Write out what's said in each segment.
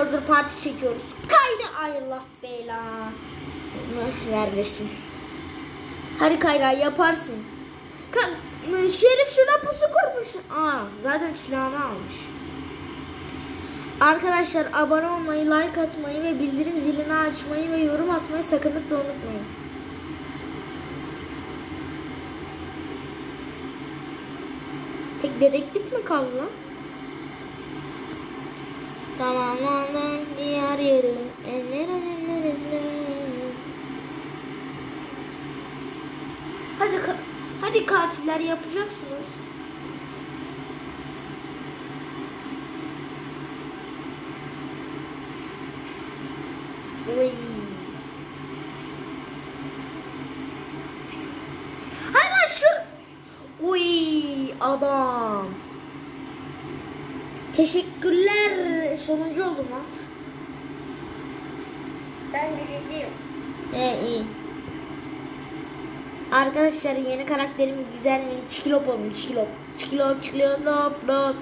Murder Party çekiyoruz. Kayra Allah bela. vermesin. Hadi Kayra yaparsın. Ka- Şerif şuna pusu kurmuş. Aa, zaten silahını almış. Arkadaşlar abone olmayı, like atmayı ve bildirim zilini açmayı ve yorum atmayı sakınlıkla unutmayın. Tek dedektif mi kaldı lan? Tamam ondan diğer. Eller ellerinde. Hadi hadi katiller yapacaksınız. Uy. Hayır şur. Uy adam. Sonuncu oldum lan. Ben birinciyim. He iyi. Arkadaşlar yeni karakterim güzel mi? Çikilop olmuş çikilop. Çikilop çikilop lop lop.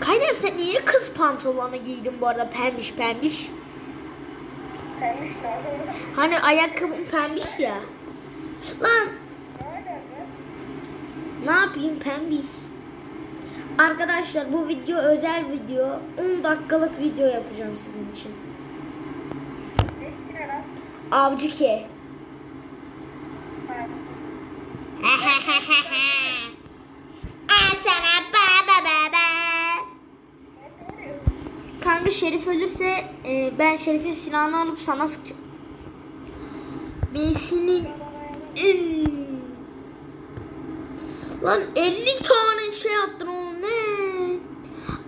Kayra sen niye kız pantolonu giydin bu arada pembiş pembiş? Pembiş nerede? Hani ayakkabın pembiş ya. Lan? Ne yapayım pembiş? Arkadaşlar bu video özel video. 10 dakikalık video yapacağım sizin için. Avcı ke. Al. Kanka Şerif ölürse e, ben Şerif'in silahını alıp sana sıkacağım. Hmm. Lan 50 tane şey attın o ne?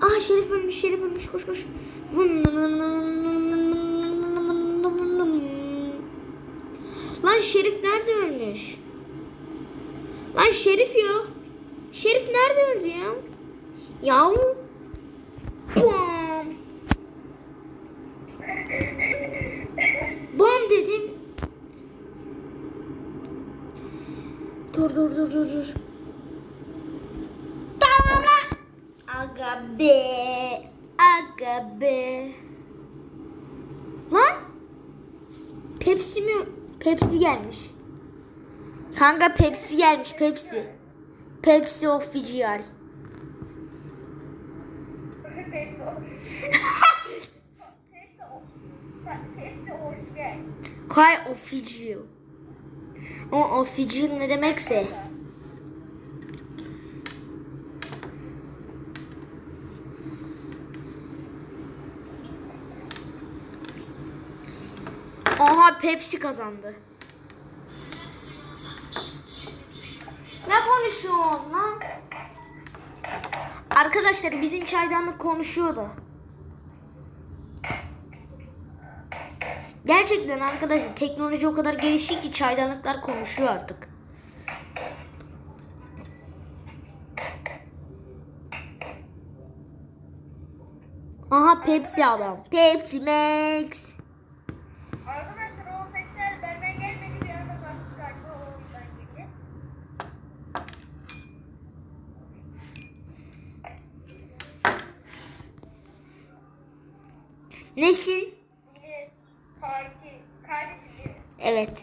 Aa Şerif ölmüş, Şerif ölmüş. Koş koş. Lan Şerif nerede ölmüş? Lan Şerif ya. Şerif nerede öldü ya? Yav. Bam. Bam dedim. Dur dur dur dur dur. Tamam. Aga be. Aga be. Lan. Pepsi mi? Pepsi gelmiş. Kanka Pepsi gelmiş Pepsi. Pepsi official. Hepsi o. Hepsi o. Bak, Hepsi orijinal. Kay official. O official ne demekse. Aha Pepsi kazandı. Ne konuşuyorsun lan? Arkadaşlar bizim çaydanlık konuşuyor da. Gerçekten arkadaşlar teknoloji o kadar gelişti ki çaydanlıklar konuşuyor artık. Aha Pepsi adam. Pepsi Max. Arkadaşlar o sesler benden gelmedi bir anda bastı galiba o yüzden geldi. Nesin? Parti. Kardeşim. Evet.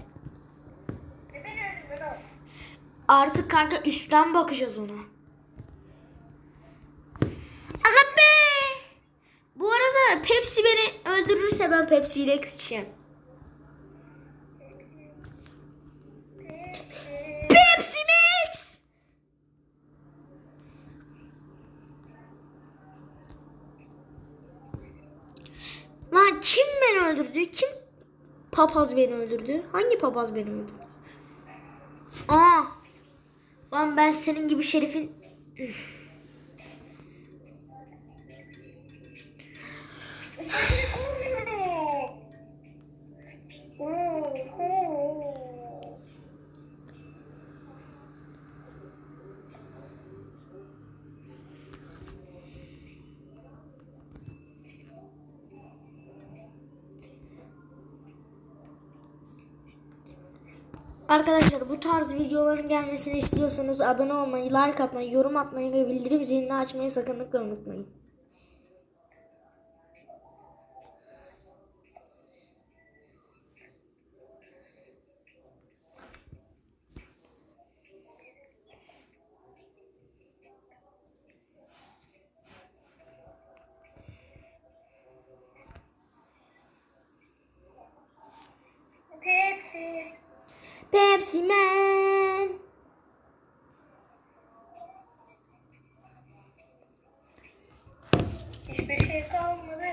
Lan? Artık kanka üstten bakacağız ona. Allah be! Bu arada Pepsi beni öldürürse ben Pepsi ile küseceğim. Öldürdü? Kim papaz beni öldürdü? Hangi papaz beni öldürdü? Aa! Lan ben senin gibi şerifin... Üf. Arkadaşlar bu tarz videoların gelmesini istiyorsanız abone olmayı, like atmayı, yorum atmayı ve bildirim zilini açmayı sakınlıkla unutmayın. Pepsi. Pepsi Man. Hiçbir şey kalmadı.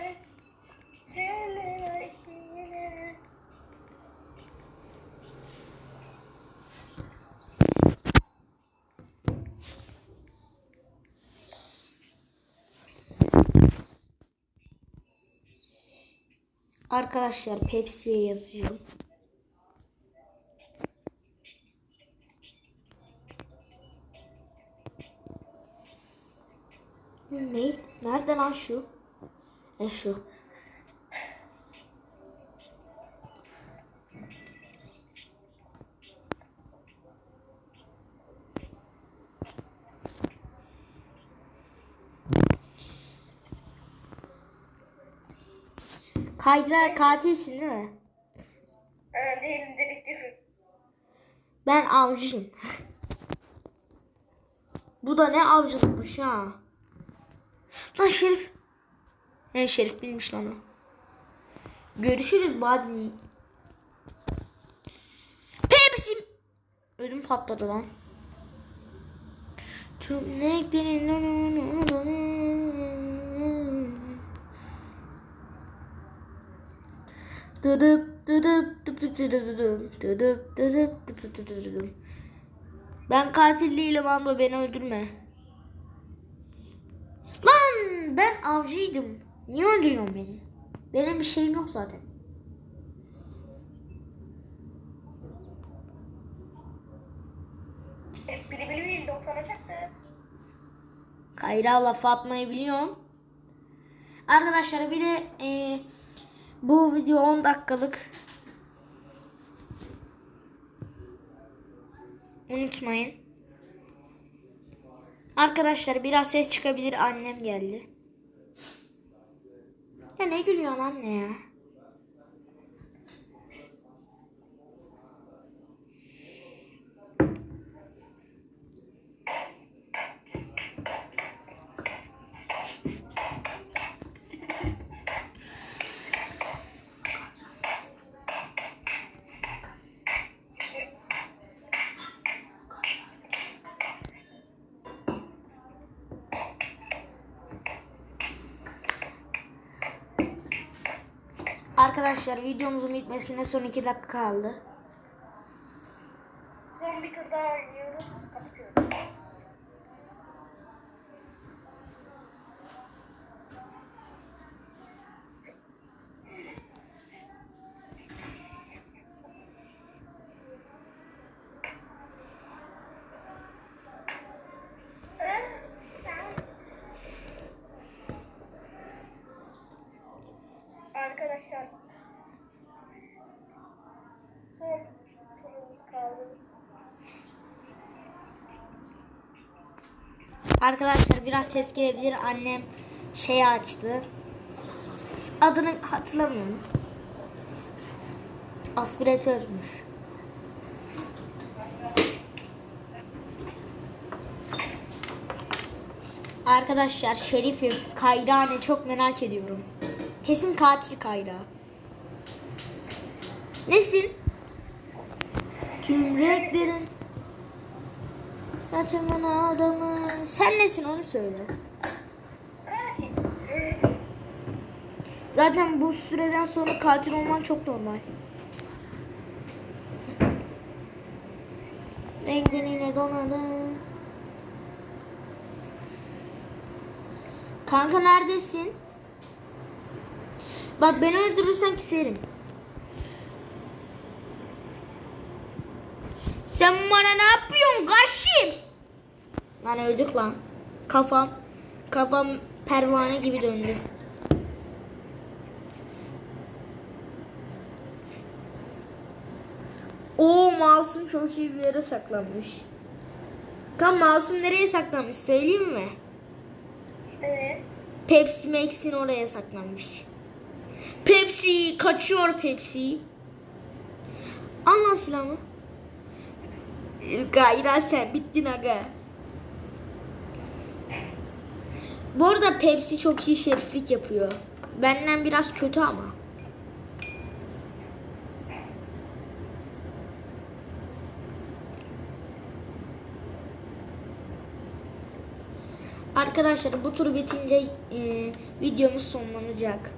Arkadaşlar Pepsi'ye yazacağım. Lan şu? E şu. Kaydıra katilsin değil mi? Aa, değilim dedektifim. Ben avcıyım. Bu da ne avcılıkmış ha. Lan Şerif. He Şerif bilmiş lan o. Görüşürüz Badni. Pepsi. Ödüm patladı lan. Tüm renklerin Dıdıp dıdıp dıp dıp dıdıp dıdıp dıdıp dıdıp dıp dıp dıdıp dıdıp. Ben katil değilim abla beni öldürme. Ben avcıydım. Niye öldürüyorsun beni? Benim bir şeyim yok zaten. Bili bili bili 90'a çaktı. Kayra laf atmayı biliyorum. Arkadaşlar bir de e, bu video 10 dakikalık. Unutmayın. Arkadaşlar biraz ses çıkabilir. Annem geldi. Ya ne gülüyorsun anne ya? Arkadaşlar videomuzun bitmesine son 2 dakika kaldı. Son bir tur daha oynuyoruz. Arkadaşlar son turumuz kaldı. Arkadaşlar biraz ses gelebilir. Annem şey açtı. Adını hatırlamıyorum. Aspiratörmüş. Arkadaşlar Şerif'im. Kayra ne çok merak ediyorum. Kesin katil Kayra. Nesin? Tüm renklerin Yatımın adamı. Sen nesin onu söyle. Zaten bu süreden sonra katil olman çok normal. Renklerine donadı. Kanka neredesin? Bak beni öldürürsen küserim. Sen bana ne yapıyorsun karşım? Lan öldük lan. Kafam kafam pervane gibi döndü. Mavi Masum çok iyi bir yere saklanmış. Kan Masum nereye saklanmış söyleyeyim mi? Evet. Pepsi Max'in oraya saklanmış. Pepsi kaçıyor Pepsi. Al lan silahımı. Gayra sen bittin aga. Bu arada Pepsi çok iyi şeriflik yapıyor. Benden biraz kötü ama. Arkadaşlar bu tur bitince e, videomuz sonlanacak.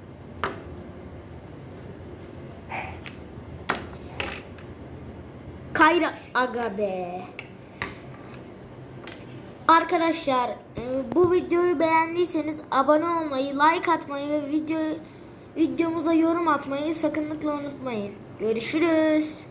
Kayra aga be. Arkadaşlar e, bu videoyu beğendiyseniz abone olmayı, like atmayı ve video videomuza yorum atmayı sakınlıkla unutmayın. Görüşürüz.